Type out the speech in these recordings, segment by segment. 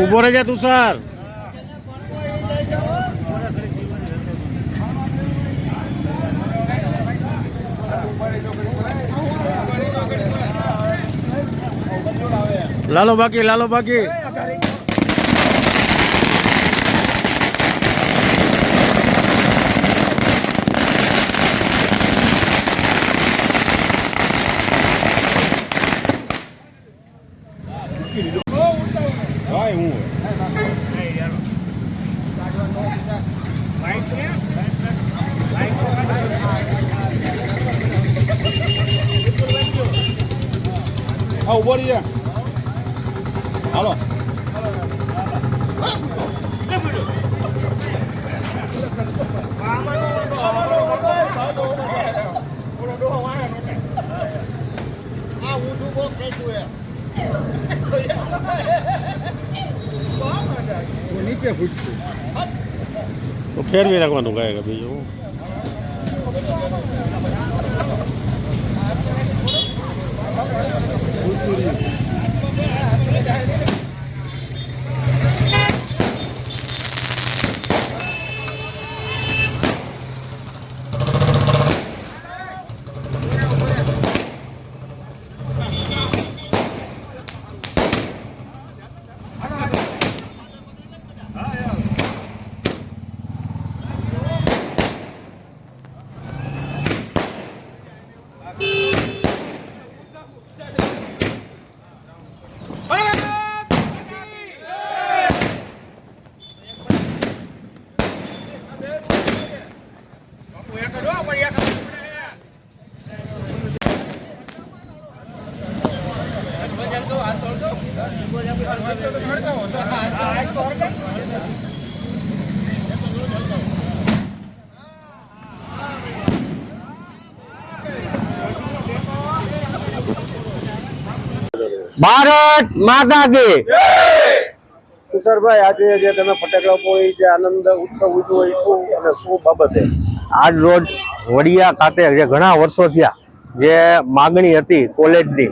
ઊભો રહી જા તુષાર લાલો બાકી લાલો બાકી. હું હા ઊભો રહીએ હાલો આ ઊંધું બહુ થઈ ગયું તો ફેરવી નાખવાનું કાંઈ બીજું? ભારત માતા કી. કિશોરભાઈ આજે જે તમે ફટાકડા ફોડી જે આનંદ ઉત્સવ ઉજવો શું અને શું બાબતે? આજ રોજ વડિયા ખાતે જે ઘણા વર્ષો થયા જે માગણી હતી કોલેજની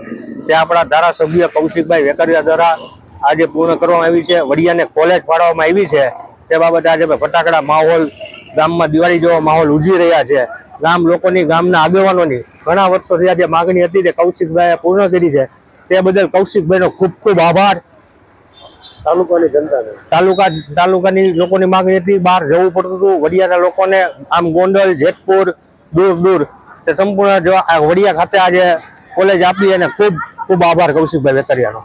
તે આપણા ધારાસભ્ય કૌશિકભાઈ વેકરિયા દ્વારા આજે પૂર્ણ કરવામાં આવી છે. વડિયાને કોલેજ ફાળવવામાં આવી છે. તે બાબતે આજે ફટાકડા માહોલ ગામમાં દિવાળી જેવો માહોલ ઉજવી રહ્યા છે. ગામ લોકોની ગામના આગેવાનોની ઘણા વર્ષોથી આજે માગણી હતી તે કૌશિકભાઈએ પૂર્ણ કરી છે. તે બદલ કૌશિકભાઈનો ખૂબ ખૂબ આભાર. તાલુકાની જનતાને તાલુકા તાલુકાની લોકોની માંગણી હતી. બહાર જવું પડતું હતું. વડિયાના લોકોને આમ ગોંડલ જેતપુર દૂર દૂર તે સંપૂર્ણ વડિયા ખાતે આજે કોલેજ આપી અને ખૂબ ખૂબ આભાર કૌશિકભાઈ વેકરિયાનો